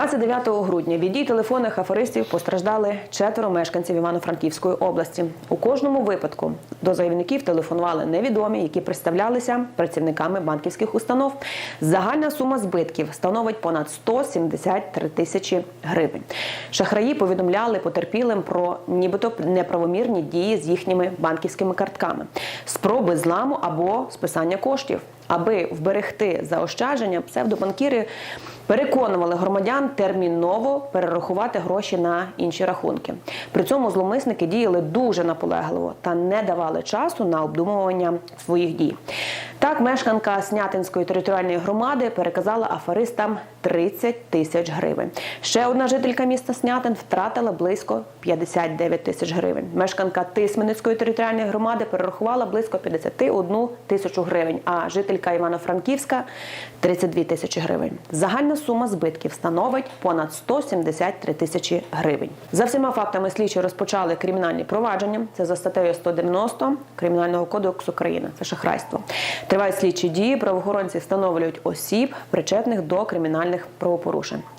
29 грудня від дій телефонних аферистів постраждали четверо мешканців Івано-Франківської області. У кожному випадку до заявників телефонували невідомі, які представлялися працівниками банківських установ. Загальна сума збитків становить понад 173 тисячі гривень. Шахраї повідомляли потерпілим про нібито неправомірні дії з їхніми банківськими картками, спроби зламу або списання коштів. Аби вберегти заощадження, псевдобанкіри переконували громадян терміново перерахувати гроші на інші рахунки. При цьому зловмисники діяли дуже наполегливо та не давали часу на обдумування своїх дій. Так, мешканка Снятинської територіальної громади переказала аферистам 30 тисяч гривень. Ще одна жителька міста Снятин втратила близько 59 тисяч гривень. Мешканка Тисменницької територіальної громади перерахувала близько 51 тисячу гривень, а жителька Івано-Франківська 32 тисячі гривень. Загальна сума збитків становить понад 173 тисячі гривень. За всіма фактами слідчі розпочали кримінальні провадження. Це за статтею 190 Кримінального кодексу України. Це шахрайство. Тривають слідчі дії. Правоохоронці встановлюють осіб, причетних до кримінальних правопорушень.